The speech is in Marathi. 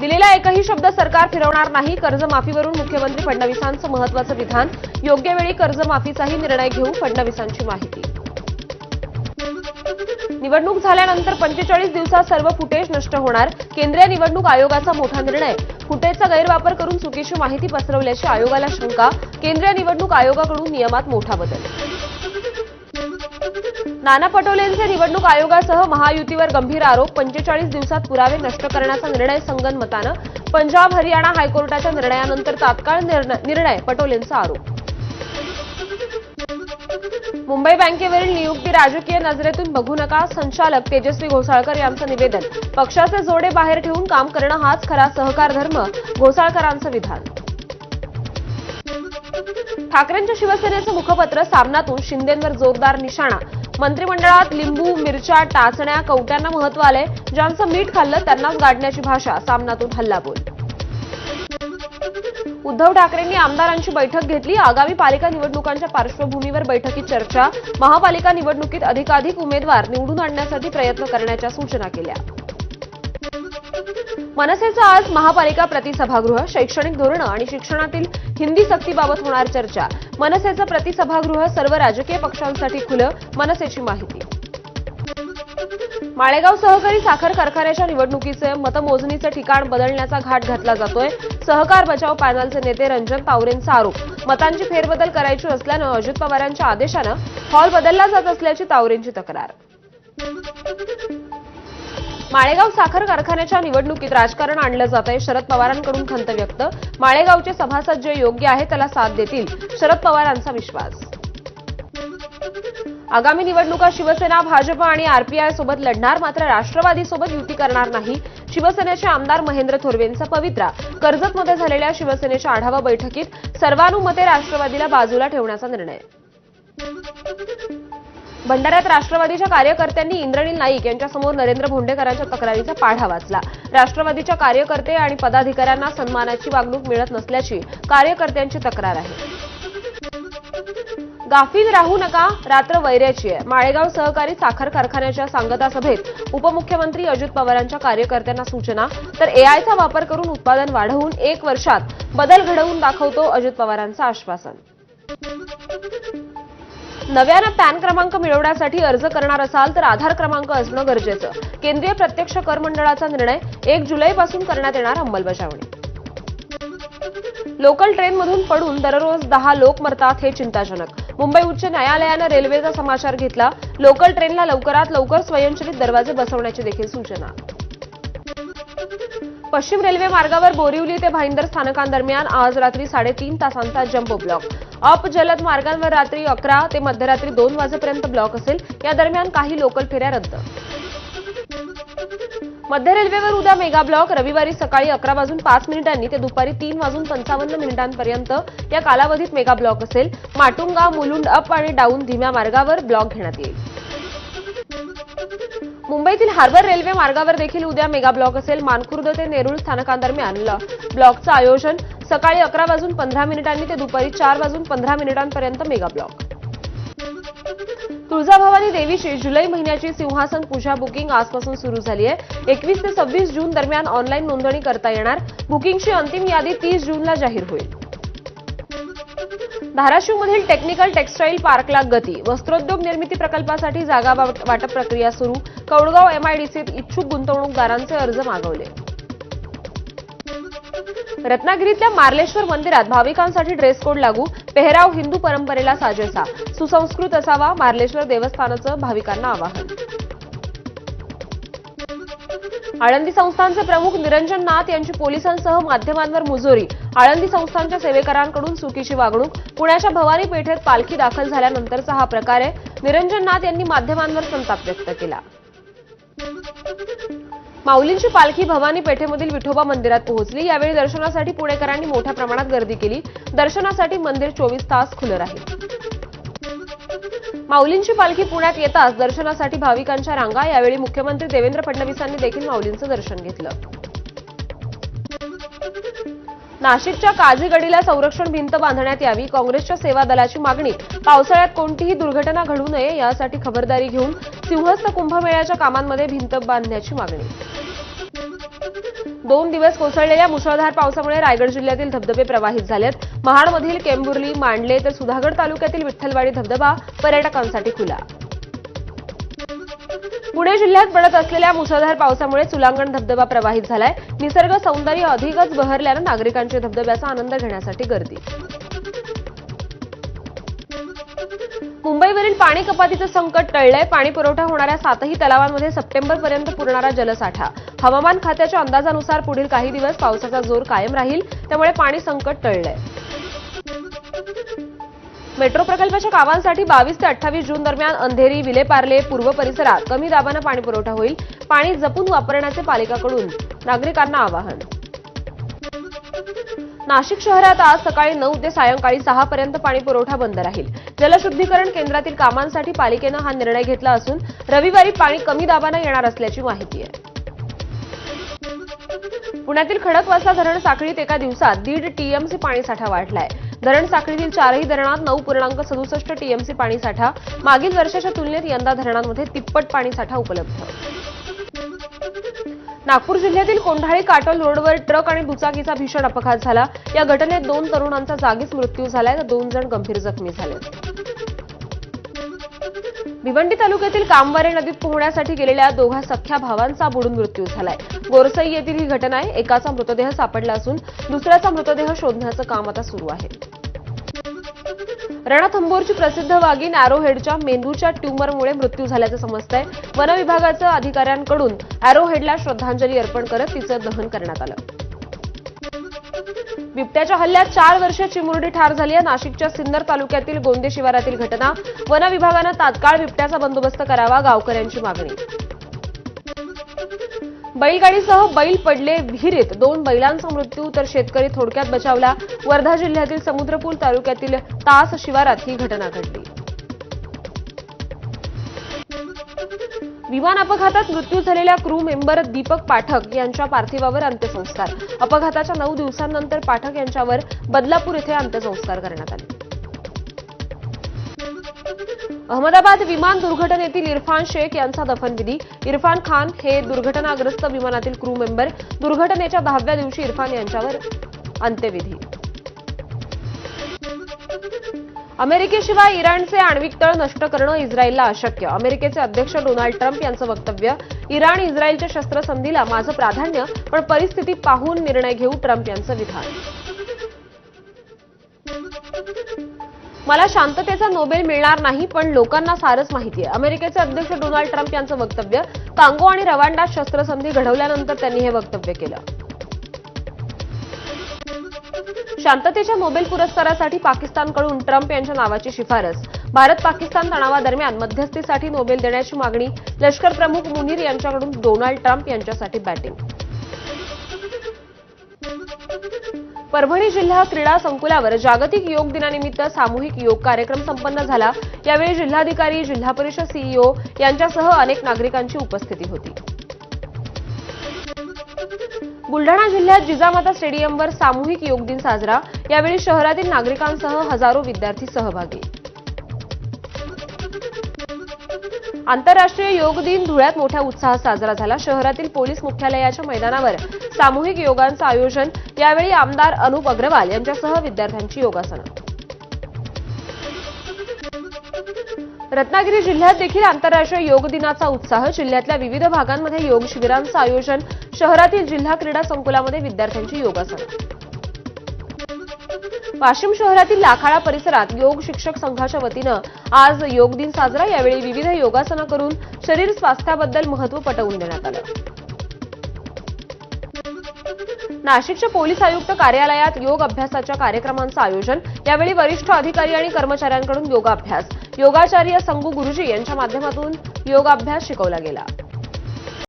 दिलेला एकही शब्द सरकार फिरवणार नाही. कर्जमाफीवरून मुख्यमंत्री फडणवीसांचं महत्वाचं विधान. योग्य वेळी कर्जमाफीचाही निर्णय घेऊ फडणवीसांची माहिती. निवडणूक झाल्यानंतर पंचेचाळीस दिवसात सर्व फुटेज नष्ट होणार. केंद्रीय निवडणूक आयोगाचा मोठा निर्णय. फुटेजचा गैरवापर करून चुकीची माहिती पसरवल्याची आयोगाला शंका. केंद्रीय निवडणूक आयोगाकडून नियमात मोठा बदल. नाना पटोलेंचे निवडणूक आयोगासह महायुतीवर गंभीर आरोप पंचेचाळीस दिवसात पुरावे नष्ट करण्याचा निर्णय संगनमतानं पंजाब हरियाणा हायकोर्टाच्या निर्णयानंतर तात्काळ निर्णय पटोलेंचा आरोप. मुंबई बँकेवरील नियुक्ती राजकीय नजरेतून बघू नका संचालक तेजस्वी घोसाळकर यांचं निवेदन. पक्षाचे जोडे बाहेर ठेवून काम करणं हाच खरा सहकार धर्म घोसाळकरांचं विधान. ठाकरेंच्या शिवसेनेचं मुखपत्र सामनातून शिंदेंवर जोरदार निशाणा. मंत्रिमंडळात लिंबू मिरच्या टाचण्या कवट्यांना महत्त्व आलंय. ज्यांचं मीठ खाल्लं त्यांनाच गाडण्याची भाषा सामनातून हल्लाबोल. उद्धव ठाकरेंनी आमदारांची बैठक घेतली. आगामी पालिका निवडणुकांच्या पार्श्वभूमीवर बैठकीत चर्चा. महापालिका निवडणुकीत अधिकाधिक उमेदवार निवडून आणण्यासाठी प्रयत्न करण्याच्या सूचना केल्या. मनसेचं आज महापालिका प्रतिसभागृह शैक्षणिक धोरणं आणि शिक्षणातील हिंदी सक्तीबाबत होणार चर्चा. मनसेचं प्रतिसभागृह सर्व राजकीय पक्षांसाठी खुलं मनसेची माहिती. माळेगाव सहकारी साखर कारखान्याच्या निवडणुकीचे मतमोजणीचं ठिकाण बदलण्याचा घाट घातला जातोय. सहकार बचाव पॅनलचे नेते रंजन पावरेंचा आरोप. मतांची फेरबदल करायची असल्यानं अजित पवारांच्या आदेशानं हॉल बदलला जात असल्याची तावरेंची तक्रार. माळेगाव साखर कारखान्याच्या निवडणुकीत राजकारण आणलं जात आहे शरद पवारांकडून खंत व्यक्त. माळेगावचे सभासद जे योग्य आहे त्याला साथ देतील. शरद पवारांचा विश्वास. आगामी निवडणुका शिवसेना भाजप आणि आरपीआय सोबत लढणार. मात्र राष्ट्रवादीसोबत युती करणार नाही. शिवसेनेचे आमदार महेंद्र थोरवेंचा पवित्रा. कर्जतमध्ये झालेल्या शिवसेनेच्या आढावा बैठकीत सर्वानुमते राष्ट्रवादीला बाजूला ठेवण्याचा निर्णय. भंडाऱ्यात राष्ट्रवादीच्या कार्यकर्त्यांनी इंद्रनील नाईक यांच्यासमोर नरेंद्र भोंडेकरांच्या तक्रारीचा पाढा वाचला. राष्ट्रवादीच्या कार्यकर्ते आणि पदाधिकाऱ्यांना सन्मानाची वागणूक मिळत नसल्याची कार्यकर्त्यांची तक्रार आहे. गाफील राहू नका रात्र वैऱ्याची आहे. माळेगाव सहकारी साखर कारखान्याच्या सांगता सभेत उपमुख्यमंत्री अजित पवारांच्या कार्यकर्त्यांना सूचना तर एआयचा वापर करून उत्पादन वाढवून एक वर्षात बदल घडवून दाखवतो अजित पवारांचं आश्वासन. नव्यानं पॅन क्रमांक मिळवण्यासाठी अर्ज करणार असाल तर आधार क्रमांक असणं गरजेचं. केंद्रीय प्रत्यक्ष कर मंडळाचा निर्णय एक जुलैपासून करण्यात येणार अंमलबजावणी. लोकल ट्रेनमधून पडून दररोज दहा लोक मरतात हे चिंताजनक. मुंबई उच्च न्यायालयानं रेल्वेचा समाचार घेतला. लोकल ट्रेनला लवकरात लवकर स्वयंचलित दरवाजे बसवण्याची देखील सूचना. पश्चिम रेल्वे मार्गावर बोरिवली ते भाईंदर स्थानकांदरम्यान आज रात्री साडेतीन तासांचा जम्बो ब्लॉक. अप जलद मार्गांवर रात्री अकरा ते मध्यरात्री दोन वाजेपर्यंत ब्लॉक असेल. या दरम्यान काही लोकल फेऱ्या रद्द. मध्य रेल्वेवर उद्या मेगा ब्लॉक. रविवारी सकाळी अकरा वाजून पाच मिनिटांनी ते दुपारी तीन वाजून पंचावन्न मिनिटांपर्यंत या कालावधीत मेगा ब्लॉक असेल. माटुंगा मुलुंड अप आणि डाऊन धीम्या मार्गावर ब्लॉक घेण्यात येईल. मुंबईतील हार्बर रेल्वे मार्गावर देखील उद्या मेगा ब्लॉक असेल. मानखुर्द ते नेरुळ स्थानकांदरम्यान ब्लॉकचं आयोजन सकाळी अकरा वाजून पंधरा मिनिटांनी ते दुपारी चार वाजून पंधरा मिनिटांपर्यंत मेगा ब्लॉक. तुळजाभवानी देवीची जुलै महिन्याची सिंहासन पूजा बुकिंग आजपासून सुरू झाली आहे. एकवीस ते सव्वीस जून दरम्यान ऑनलाईन नोंदणी करता येणार. बुकिंगची अंतिम यादी तीस जूनला जाहीर होईल. धाराशिवमधील टेक्निकल टेक्स्टाईल पार्कला गती. वस्त्रोद्योग निर्मिती प्रकल्पासाठी जागा वाटप प्रक्रिया सुरू. कौडगाव एमआयडीसीत इच्छुक गुंतवणूकदारांचे अर्ज मागवले. रत्नागिरीतल्या मार्लेश्वर मंदिरात भाविकांसाठी ड्रेस कोड लागू पेहराव हिंदू परंपरेला साजेसा. सुसंस्कृत असावा मार्लेश्वर देवस्थानाचं भाविकांना आवाहन. आळंदी संस्थानचे प्रमुख निरंजन नाथ यांची पोलिसांसह माध्यमांवर मुजोरी. आळंदी संस्थानच्या सेवेकरांकडून चुकीची वागणूक. पुण्याच्या भवानी पेठेत पालखी दाखल झाल्यानंतरचा हा प्रकार आहे निरंजन नाथ यांनी माध्यमांवर संताप व्यक्त केला. माऊलींची पालखी भवानी पेठेमधील विठोबा मंदिरात पोहोचली. यावेळी दर्शनासाठी पुणेकरांनी मोठ्या प्रमाणात गर्दी केली. दर्शनासाठी मंदिर चोवीस तास खुलं राहील. माऊलींची पालखी पुण्यात येताच दर्शनासाठी भाविकांच्या रांगा. यावेळी मुख्यमंत्री देवेंद्र फडणवीसांनी देखील माऊलींचं दर्शन घेतलं. नाशिकच्या काझीगडीला संरक्षण भिंत बांधण्यात यावी काँग्रेसच्या सेवा दलाची मागणी. पावसाळ्यात कोणतीही दुर्घटना घडू नये यासाठी खबरदारी घेऊन सिंहस्थ कुंभमेळ्याच्या कामांमध्ये भिंत बांधण्याची मागणी. दोन दिवस कोसळलेल्या मुसळधार पावसामुळे रायगड जिल्ह्यातील धबधबे प्रवाहित झालेत. महाडमधील केंबुर्ली मांडले तर सुधागड तालुक्यातील विठ्ठलवाडी धबधबा पर्यटकांसाठी खुला. पुणे जिल्ह्यात पडत असलेल्या मुसळधार पावसामुळे सुलांगण धबधबा प्रवाहित झालाय. निसर्ग सौंदर्य अधिकच बहरल्यानं नागरिकांची धबधब्याचा आनंद घेण्यासाठी गर्दी. मुंबईवरील पाणी कपातीचं संकट टळलंय. पाणी पुरवठा होणाऱ्या सातही तलावांमध्ये सप्टेंबरपर्यंत पुरणारा जलसाठा. हवामान खात्याच्या अंदाजानुसार पुढील काही दिवस पावसाचा जोर कायम राहील. त्यामुळे पाणी संकट टळलंय. मेट्रो प्रकल्पाच्या कामांसाठी बावीस ते अठ्ठावीस जून दरम्यान अंधेरी विलेपार्ले पूर्व परिसरात कमी दाबानं पाणी पुरवठा होईल. पाणी जपून वापरण्याचे पालिकाकडून नागरिकांना आवाहन. नाशिक शहरात आज सकाळी नऊ ते सायंकाळी सहा पर्यंत पाणी पुरवठा बंद राहील. जलशुद्धीकरण केंद्रातील कामांसाठी पालिकेनं हा निर्णय घेतला असून रविवारी पाणी कमी दाबानं येणार असल्याची माहिती आहे. पुण्यातील खडकवासला धरण साखळीत एका दिवसात दीड टीएमसी पाणीसाठा वाढलाय. धरण साखळीतील चारही धरणात नऊ पूर्णांक सदुसष्ट टीएमसी पाणीसाठा. मागील वर्षाच्या तुलनेत यंदा धरणांमध्ये तिप्पट पाणीसाठा उपलब्ध. नागपूर जिल्ह्यातील कोंढाळी काटोल रोडवर ट्रक आणि दुचाकीचा भीषण अपघात झाला. या घटनेत दोन तरुणांचा जागीच मृत्यू झालाय तर दोन जण गंभीर जखमी झाले भिवंडी तालुक्यातील कामवारे नदीत पोहण्यासाठी गेलेल्या दोघा सख्या भावांचा बुडून मृत्यू झालाय. गोरसई येथील ही घटना आहे. एकाचा मृतदेह सापडला असून दुसऱ्याचा मृतदेह शोधण्याचं काम आता सुरू आहे. रणथंबोरची प्रसिद्ध वाघीण अॅरोहेडच्या मेंदूच्या ट्यूमरमुळे मृत्यू झाल्याचं समजतंय. वन विभागाच्या अधिकाऱ्यांकडून अॅरोहेडला श्रद्धांजली अर्पण करत तिचं दहन करण्यात आलं. बिबट्याच्या हल्ल्यात चार वर्ष चिमुरडी ठार झाली आहे. नाशिकच्या सिन्नर तालुक्यातील गोंदे शिवारातील घटना वन विभागानं तात्काळ बिबट्याचा बंदोबस्त करावा गावकऱ्यांची मागणी. बैलगाडीसह बैल पडले विहिरीत. दोन बैलांचा मृत्यू तर शेतकरी थोडक्यात बचावला. वर्धा जिल्ह्यातील समुद्रपूर तालुक्यातील तास शिवारात ही घटना घडली. विमान अपघातात मृत्यू झालेल्या क्रू मेंबर दीपक पाठक यांच्या पार्थिवावर अंत्यसंस्कार. अपघाताच्या नऊ दिवसांनंतर पाठक यांच्यावर बदलापूर येथे अंत्यसंस्कार करण्यात आले. अहमदाबाद विमान दुर्घटनेतील इरफान शेख यांचा दफनविधी. इरफान खान हे दुर्घटनाग्रस्त विमानातील क्रू मेंबर दुर्घटनेच्या दहाव्या दिवशी इरफान यांच्यावर अंत्यविधी. अमेरिकेशिवाय इराणचे आण्विक तळ नष्ट करणं इस्रायलला अशक्य. अमेरिकेचे अध्यक्ष डोनाल्ड ट्रम्प यांचं वक्तव्य इराण इस्रायलच्या शस्त्रसंधीला माझं प्राधान्य पण परिस्थिती पाहून निर्णय घेऊ ट्रम्प यांचं विधान. मला शांततेचा नोबेल मिळणार नाही पण लोकांना सारच माहिती आहे. अमेरिकेचे अध्यक्ष डोनाल्ड ट्रम्प यांचं वक्तव्य कांगो आणि रवांडात शस्त्रसंधी घडवल्यानंतर त्यांनी हे वक्तव्य केलं. शांततेच्या नोबेल पुरस्कारासाठी पाकिस्तानकडून ट्रम्प यांच्या नावाची शिफारस. भारत पाकिस्तान तणावादरम्यान मध्यस्थीसाठी नोबेल देण्याची मागणी लष्कर प्रमुख मुनीर यांच्याकडून डोनाल्ड ट्रम्प यांच्यासाठी बॅटिंग. परभणी जिल्हा क्रीडा संकुलावर जागतिक योग दिनानिमित्त सामूहिक योग कार्यक्रम संपन्न झाला. यावेळी जिल्हाधिकारी जिल्हा परिषद सीईओ यांच्यासह अनेक नागरिकांची उपस्थिती होती. बुलढाणा जिल्ह्यात जिजामाता स्टेडियमवर सामूहिक योग दिन साजरा. यावेळी शहरातील नागरिकांसह हजारो विद्यार्थी सहभागी. आंतरराष्ट्रीय योग दिन धुळ्यात मोठ्या उत्साहात साजरा झाला. शहरातील पोलीस मुख्यालयाच्या मैदानावर सामूहिक योगांचं आयोजन. यावेळी आमदार अनुप अग्रवाल यांच्यासह विद्यार्थ्यांची योगासनं. रत्नागिरी जिल्ह्यात देखील आंतरराष्ट्रीय योग दिनाचा उत्साह. जिल्ह्यातल्या विविध भागांमध्ये योग शिबिरांचं आयोजन. शहरातील जिल्हा क्रीडा संकुलामध्ये विद्यार्थ्यांची योगासनं. वाशिम शहरातील लाखाळा परिसरात योग शिक्षक संघाच्या वतीनं आज योग दिन साजरा. यावेळी विविध योगासनं करून शरीर स्वास्थ्याबद्दल महत्त्व पटवून देण्यात आलं. नाशिकच्या पोलीस आयुक्त कार्यालयात योग अभ्यासाच्या कार्यक्रमांचं आयोजन. यावेळी वरिष्ठ अधिकारी आणि कर्मचाऱ्यांकडून योगाभ्यास. योगाचार्य संगू गुरुजी यांच्या माध्यमातून योगाभ्यास शिकवला गेला.